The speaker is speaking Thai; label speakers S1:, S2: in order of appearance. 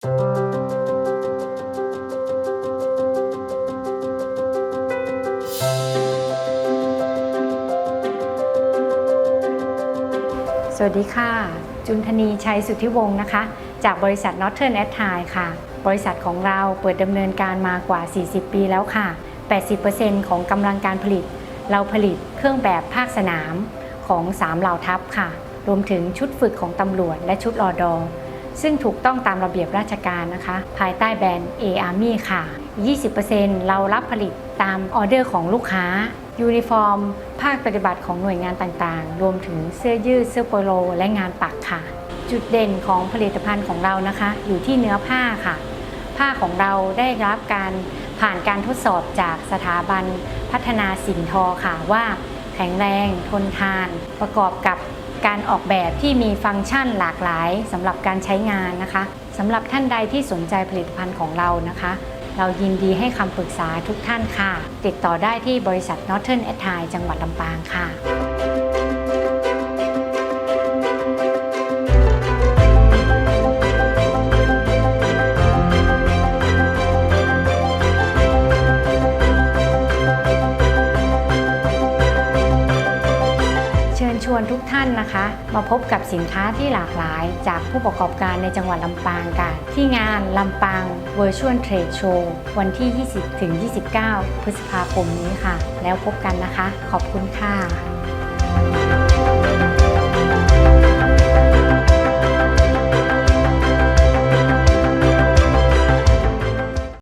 S1: สวัสดีค่ะ จุนธนีชัยสุทธิวงศ์นะคะ จากบริษัท Northern a d t i ค่ะ บริษัทของเราเปิดดำเนินการมากว่า 40 ปีแล้วค่ะ 80%ของกำลังการผลิต เราผลิตเครื่องแบบภาคสนามของ 3 เหล่าทัพค่ะ รวมถึงชุดฝึกของตำรวจและชุดรอดอ ซึ่งถูกต้องตามระเบียบราชการนะคะ ภายใต้แบรนด์ A Army ค่ะ 20%เรารับผลิตตามออเดอร์ของลูกค้า ยูนิฟอร์ม ภาคปฏิบัติของหน่วยงานต่างๆ รวมถึงเสื้อยืด เสื้อโปโล และงานปักค่ะ จุดเด่นของผลิตภัณฑ์ของเรานะคะ อยู่ที่เนื้อผ้าค่ะ ผ้าของเราได้รับการผ่านการทดสอบจากสถาบันพัฒนาสินทอค่ะว่าแข็งแรง ทนทาน ประกอบกับ การออกแบบที่มีฟังก์ชันหลากหลายสำหรับการใช้งานนะคะสำหรับท่านใดที่สนใจผลิตภัณฑ์ของเรานะคะ เรายินดีให้คำปรึกษาทุกท่านค่ะ ติดต่อได้ที่บริษัท Northern a t t i จังหวัดลำปางค่ะ เชิญชวนทุกท่านนะคะ มาพบกับสินค้าที่หลากหลายจากผู้ประกอบการในจังหวัดลำปางกัน ที่งานลำปาง Virtual Trade Show วันที่ 20 ถึง 29 พฤษภาคมนี้ค่ะ แล้วพบกันนะคะ ขอบคุณค่ะ